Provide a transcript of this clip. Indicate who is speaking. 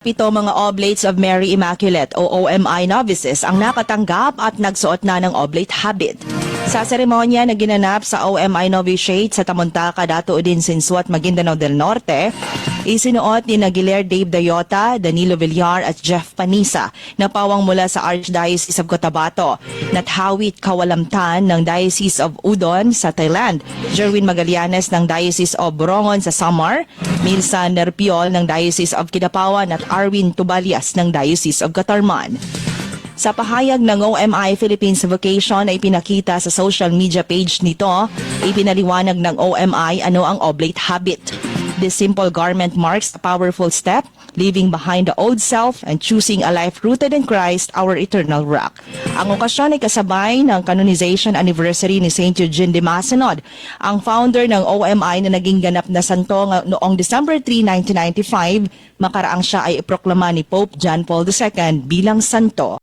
Speaker 1: Pito mga Oblates of Mary Immaculate o OMI novices ang nakatanggap at nagsuot na ng oblate habit. Sa seremonya na ginanap sa OMI Novitiate sa Tamuntaka, Datuudin, Sinsuat, Maguindanao del Norte, isinuot ni Nagiler Dave Dayota, Danilo Villar at Jeff Panisa na pawang mula sa Archdiocese of Cotabato, Nathawit Kawalamtan ng Diocese of Udon sa Thailand, Jerwin Magallanes ng Diocese of Borongon sa Samar, Milsan Nerpiol ng Diocese of Kidapawan at Arwin Tubalias ng Diocese of Catarman. Sa pahayag ng OMI Philippines Vocation na ipinakita sa social media page nito, ipinaliwanag ng OMI ano ang oblate habit. This simple garment marks a powerful step, leaving behind the old self and choosing a life rooted in Christ, our eternal rock. Ang okasyon ay kasabay ng canonization anniversary ni St. Eugene de Macenod, ang founder ng OMI na naging ganap na santo noong December 3, 1995, makaraang siya ay iproklama ni Pope John Paul II bilang santo.